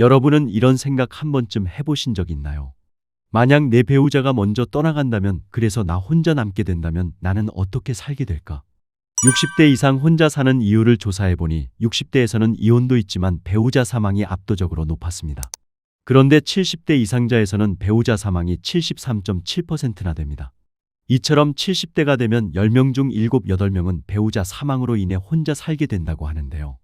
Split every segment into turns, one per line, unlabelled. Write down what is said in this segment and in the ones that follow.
여러분은 이런 생각 한 번쯤 해보신 적 있나요? 만약 내 배우자가 먼저 떠나간다면, 그래서 나 혼자 남게 된다면 나는 어떻게 살게 될까? 60대 이상 혼자 사는 이유를 조사해보니 60대에서는 이혼도 있지만 배우자 사망이 압도적으로 높았습니다. 그런데 70대 이상자에서는 배우자 사망이 73.7%나 됩니다. 이처럼 70대가 되면 10명 중 7, 8명은 배우자 사망으로 인해 혼자 살게 된다고 하는데요.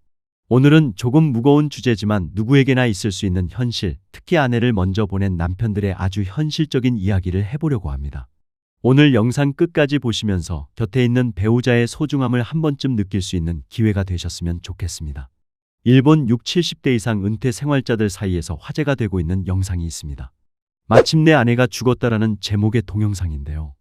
오늘은 조금 무거운 주제지만 누구에게나 있을 수 있는 현실, 특히 아내를 먼저 보낸 남편들의 아주 현실적인 이야기를 해보려고 합니다. 오늘 영상 끝까지 보시면서 곁에 있는 배우자의 소중함을 한 번쯤 느낄 수 있는 기회가 되셨으면 좋겠습니다. 일본 6, 70대 이상 은퇴 생활자들 사이에서 화제가 되고 있는 영상이 있습니다. 마침내 아내가 죽었다라는 제목의 동영상인데요.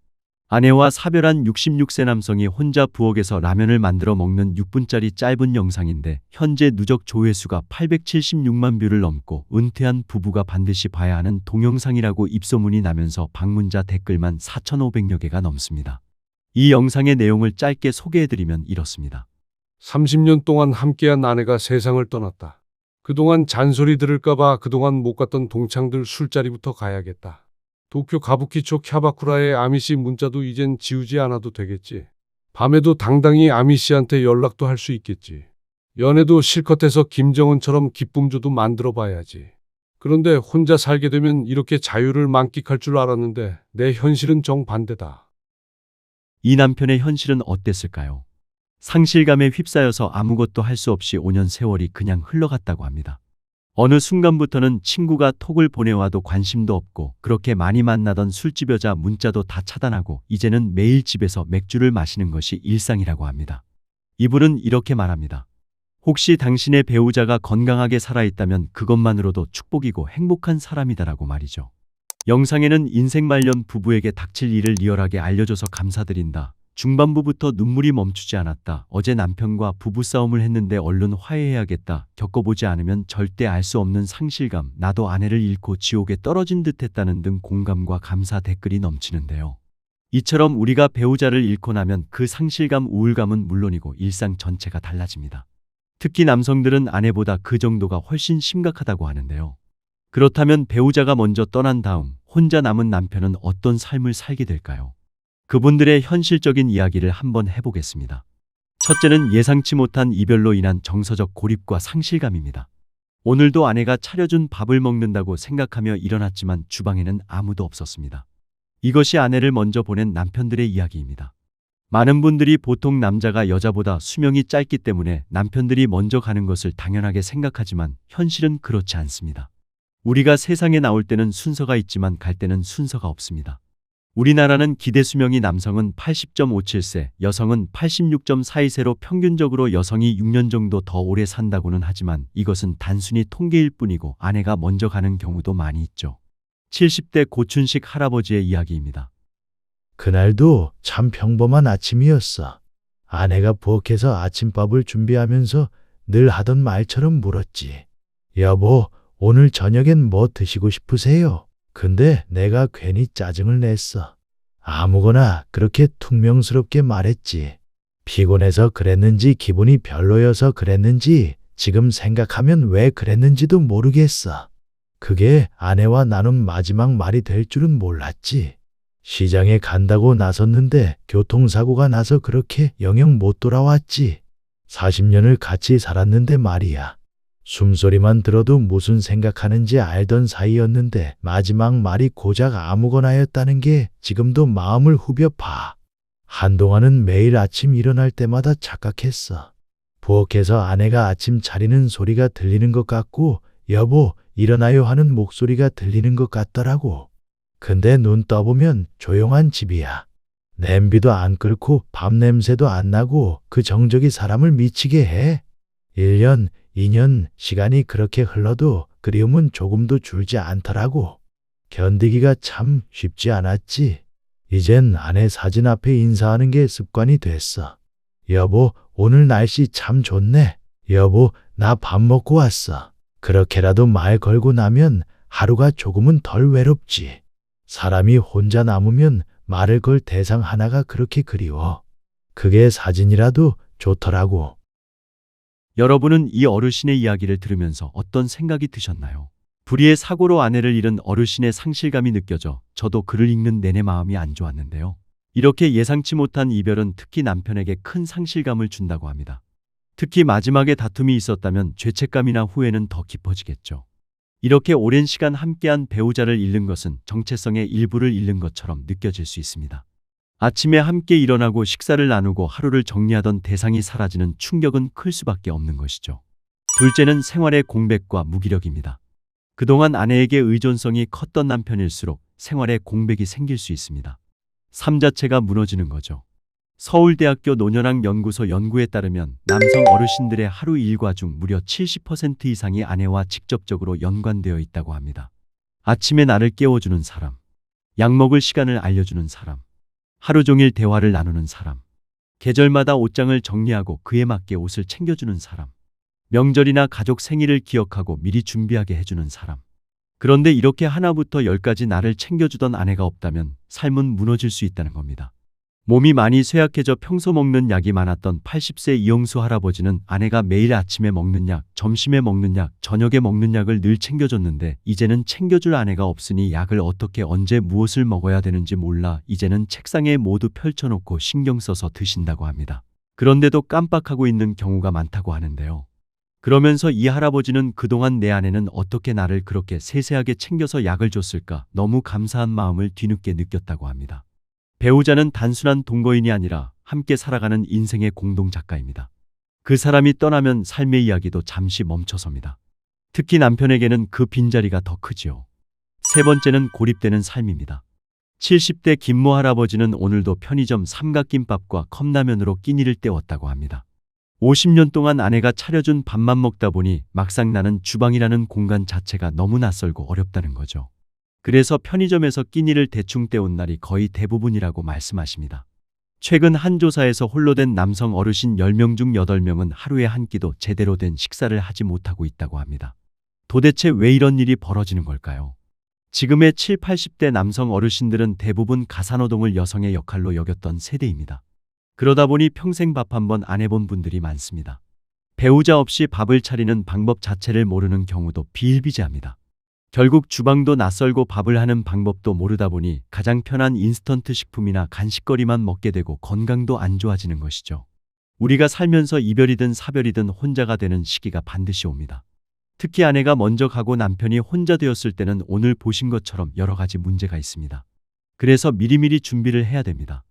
아내와 사별한 66세 남성이 혼자 부엌에서 라면을 만들어 먹는 6분짜리 짧은 영상인데 현재 누적 조회수가 876만 뷰를 넘고 은퇴한 부부가 반드시 봐야 하는 동영상이라고 입소문이 나면서 방문자 댓글만 4,500여 개가 넘습니다. 이 영상의 내용을 짧게 소개해드리면 이렇습니다.
30년 동안 함께한 아내가 세상을 떠났다. 그동안 잔소리 들을까봐 그동안 못 갔던 동창들 술자리부터 가야겠다. 도쿄 가부키초 캬바쿠라의 아미씨 문자도 이젠 지우지 않아도 되겠지. 밤에도 당당히 아미씨한테 연락도 할 수 있겠지. 연애도 실컷 해서 김정은처럼 기쁨조도 만들어 봐야지. 그런데 혼자 살게 되면 이렇게 자유를 만끽할 줄 알았는데 내 현실은 정반대다.
이 남편의 현실은 어땠을까요? 상실감에 휩싸여서 아무것도 할 수 없이 5년 세월이 그냥 흘러갔다고 합니다. 어느 순간부터는 친구가 톡을 보내와도 관심도 없고 그렇게 많이 만나던 술집 여자 문자도 다 차단하고 이제는 매일 집에서 맥주를 마시는 것이 일상이라고 합니다. 이분은 이렇게 말합니다. 혹시 당신의 배우자가 건강하게 살아있다면 그것만으로도 축복이고 행복한 사람이다라고 말이죠. 영상에는 인생 말년 부부에게 닥칠 일을 리얼하게 알려줘서 감사드린다. 중반부부터 눈물이 멈추지 않았다. 어제 남편과 부부싸움을 했는데 얼른 화해해야겠다. 겪어보지 않으면 절대 알 수 없는 상실감, 나도 아내를 잃고 지옥에 떨어진 듯 했다는 등 공감과 감사 댓글이 넘치는데요. 이처럼 우리가 배우자를 잃고 나면 그 상실감, 우울감은 물론이고 일상 전체가 달라집니다. 특히 남성들은 아내보다 그 정도가 훨씬 심각하다고 하는데요. 그렇다면 배우자가 먼저 떠난 다음 혼자 남은 남편은 어떤 삶을 살게 될까요? 그분들의 현실적인 이야기를 한번 해보겠습니다. 첫째는 예상치 못한 이별로 인한 정서적 고립과 상실감입니다. 오늘도 아내가 차려준 밥을 먹는다고 생각하며 일어났지만 주방에는 아무도 없었습니다. 이것이 아내를 먼저 보낸 남편들의 이야기입니다. 많은 분들이 보통 남자가 여자보다 수명이 짧기 때문에 남편들이 먼저 가는 것을 당연하게 생각하지만 현실은 그렇지 않습니다. 우리가 세상에 나올 때는 순서가 있지만 갈 때는 순서가 없습니다. 우리나라는 기대 수명이 남성은 80.57세, 여성은 86.42세로 평균적으로 여성이 6년 정도 더 오래 산다고는 하지만 이것은 단순히 통계일 뿐이고 아내가 먼저 가는 경우도 많이 있죠. 70대 고춘식 할아버지의 이야기입니다.
그날도 참 평범한 아침이었어. 아내가 부엌에서 아침밥을 준비하면서 늘 하던 말처럼 물었지. 여보, 오늘 저녁엔 뭐 드시고 싶으세요? 근데 내가 괜히 짜증을 냈어. 아무거나 그렇게 퉁명스럽게 말했지. 피곤해서 그랬는지 기분이 별로여서 그랬는지 지금 생각하면 왜 그랬는지도 모르겠어. 그게 아내와 나눈 마지막 말이 될 줄은 몰랐지. 시장에 간다고 나섰는데 교통사고가 나서 그렇게 영영 못 돌아왔지. 40년을 같이 살았는데 말이야. 숨소리만 들어도 무슨 생각하는지 알던 사이였는데 마지막 말이 고작 아무거나였다는 게 지금도 마음을 후벼 파. 한동안은 매일 아침 일어날 때마다 착각했어. 부엌에서 아내가 아침 차리는 소리가 들리는 것 같고 여보 일어나요 하는 목소리가 들리는 것 같더라고. 근데 눈 떠보면 조용한 집이야. 냄비도 안 끓고 밥 냄새도 안 나고 그 정적이 사람을 미치게 해. 1년, 2년 시간이 그렇게 흘러도 그리움은 조금도 줄지 않더라고. 견디기가 참 쉽지 않았지. 이젠 아내 사진 앞에 인사하는 게 습관이 됐어. 여보, 오늘 날씨 참 좋네. 여보, 나 밥 먹고 왔어. 그렇게라도 말 걸고 나면 하루가 조금은 덜 외롭지. 사람이 혼자 남으면 말을 걸 대상 하나가 그렇게 그리워. 그게 사진이라도 좋더라고.
여러분은 이 어르신의 이야기를 들으면서 어떤 생각이 드셨나요? 불의의 사고로 아내를 잃은 어르신의 상실감이 느껴져 저도 글을 읽는 내내 마음이 안 좋았는데요. 이렇게 예상치 못한 이별은 특히 남편에게 큰 상실감을 준다고 합니다. 특히 마지막에 다툼이 있었다면 죄책감이나 후회는 더 깊어지겠죠. 이렇게 오랜 시간 함께한 배우자를 잃는 것은 정체성의 일부를 잃는 것처럼 느껴질 수 있습니다. 아침에 함께 일어나고 식사를 나누고 하루를 정리하던 대상이 사라지는 충격은 클 수밖에 없는 것이죠. 둘째는 생활의 공백과 무기력입니다. 그동안 아내에게 의존성이 컸던 남편일수록 생활에 공백이 생길 수 있습니다. 삶 자체가 무너지는 거죠. 서울대학교 노년학 연구소 연구에 따르면 남성 어르신들의 하루 일과 중 무려 70% 이상이 아내와 직접적으로 연관되어 있다고 합니다. 아침에 나를 깨워주는 사람, 약 먹을 시간을 알려주는 사람, 하루 종일 대화를 나누는 사람, 계절마다 옷장을 정리하고 그에 맞게 옷을 챙겨주는 사람, 명절이나 가족 생일을 기억하고 미리 준비하게 해주는 사람. 그런데 이렇게 하나부터 열까지 나를 챙겨주던 아내가 없다면 삶은 무너질 수 있다는 겁니다. 몸이 많이 쇠약해져 평소 먹는 약이 많았던 80세 이영수 할아버지는 아내가 매일 아침에 먹는 약, 점심에 먹는 약, 저녁에 먹는 약을 늘 챙겨줬는데 이제는 챙겨줄 아내가 없으니 약을 어떻게 언제 무엇을 먹어야 되는지 몰라 이제는 책상에 모두 펼쳐놓고 신경 써서 드신다고 합니다. 그런데도 깜빡하고 있는 경우가 많다고 하는데요. 그러면서 이 할아버지는 그동안 내 아내는 어떻게 나를 그렇게 세세하게 챙겨서 약을 줬을까 너무 감사한 마음을 뒤늦게 느꼈다고 합니다. 배우자는 단순한 동거인이 아니라 함께 살아가는 인생의 공동 작가입니다. 그 사람이 떠나면 삶의 이야기도 잠시 멈춰섭니다. 특히 남편에게는 그 빈자리가 더 크지요. 세 번째는 고립되는 삶입니다. 70대 김모 할아버지는 오늘도 편의점 삼각김밥과 컵라면으로 끼니를 때웠다고 합니다. 50년 동안 아내가 차려준 밥만 먹다 보니 막상 나는 주방이라는 공간 자체가 너무 낯설고 어렵다는 거죠. 그래서 편의점에서 끼니를 대충 때운 날이 거의 대부분이라고 말씀하십니다. 최근 한 조사에서 홀로 된 남성 어르신 10명 중 8명은 하루에 한 끼도 제대로 된 식사를 하지 못하고 있다고 합니다. 도대체 왜 이런 일이 벌어지는 걸까요? 지금의 7, 80대 남성 어르신들은 대부분 가사노동을 여성의 역할로 여겼던 세대입니다. 그러다 보니 평생 밥 한 번 안 해본 분들이 많습니다. 배우자 없이 밥을 차리는 방법 자체를 모르는 경우도 비일비재합니다. 결국 주방도 낯설고 밥을 하는 방법도 모르다 보니 가장 편한 인스턴트 식품이나 간식거리만 먹게 되고 건강도 안 좋아지는 것이죠. 우리가 살면서 이별이든 사별이든 혼자가 되는 시기가 반드시 옵니다. 특히 아내가 먼저 가고 남편이 혼자 되었을 때는 오늘 보신 것처럼 여러 가지 문제가 있습니다. 그래서 미리미리 준비를 해야 됩니다.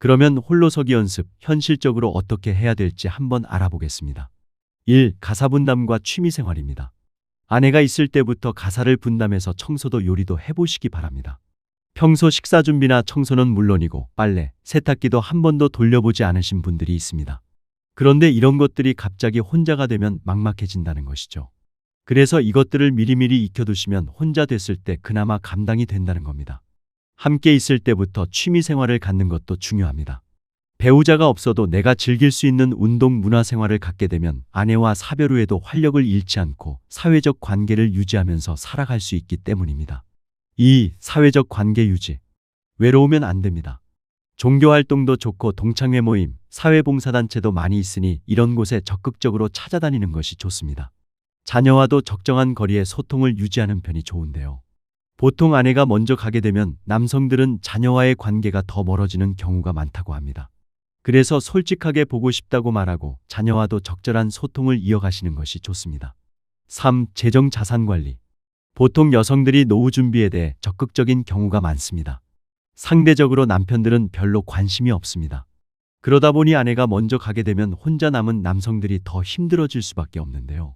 그러면 홀로서기 연습, 현실적으로 어떻게 해야 될지 한번 알아보겠습니다. 1. 가사 분담과 취미 생활입니다. 아내가 있을 때부터 가사를 분담해서 청소도 요리도 해보시기 바랍니다. 평소 식사 준비나 청소는 물론이고 빨래, 세탁기도 한 번도 돌려보지 않으신 분들이 있습니다. 그런데 이런 것들이 갑자기 혼자가 되면 막막해진다는 것이죠. 그래서 이것들을 미리미리 익혀두시면 혼자 됐을 때 그나마 감당이 된다는 겁니다. 함께 있을 때부터 취미 생활을 갖는 것도 중요합니다. 배우자가 없어도 내가 즐길 수 있는 운동 문화 생활을 갖게 되면 아내와 사별 후에도 활력을 잃지 않고 사회적 관계를 유지하면서 살아갈 수 있기 때문입니다. 2. 사회적 관계 유지. 외로우면 안 됩니다. 종교 활동도 좋고 동창회 모임, 사회봉사단체도 많이 있으니 이런 곳에 적극적으로 찾아다니는 것이 좋습니다. 자녀와도 적정한 거리에 소통을 유지하는 편이 좋은데요. 보통 아내가 먼저 가게 되면 남성들은 자녀와의 관계가 더 멀어지는 경우가 많다고 합니다. 그래서 솔직하게 보고 싶다고 말하고 자녀와도 적절한 소통을 이어가시는 것이 좋습니다. 3. 재정 자산 관리. 보통 여성들이 노후 준비에 대해 적극적인 경우가 많습니다. 상대적으로 남편들은 별로 관심이 없습니다. 그러다 보니 아내가 먼저 가게 되면 혼자 남은 남성들이 더 힘들어질 수밖에 없는데요.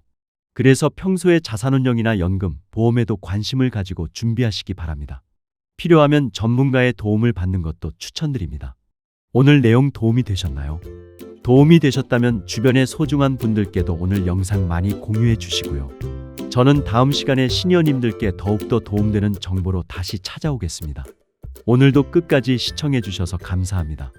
그래서 평소에 자산운용이나 연금, 보험에도 관심을 가지고 준비하시기 바랍니다. 필요하면 전문가의 도움을 받는 것도 추천드립니다. 오늘 내용 도움이 되셨나요? 도움이 되셨다면 주변의 소중한 분들께도 오늘 영상 많이 공유해 주시고요. 저는 다음 시간에 시니어님들께 더욱더 도움되는 정보로 다시 찾아오겠습니다. 오늘도 끝까지 시청해 주셔서 감사합니다.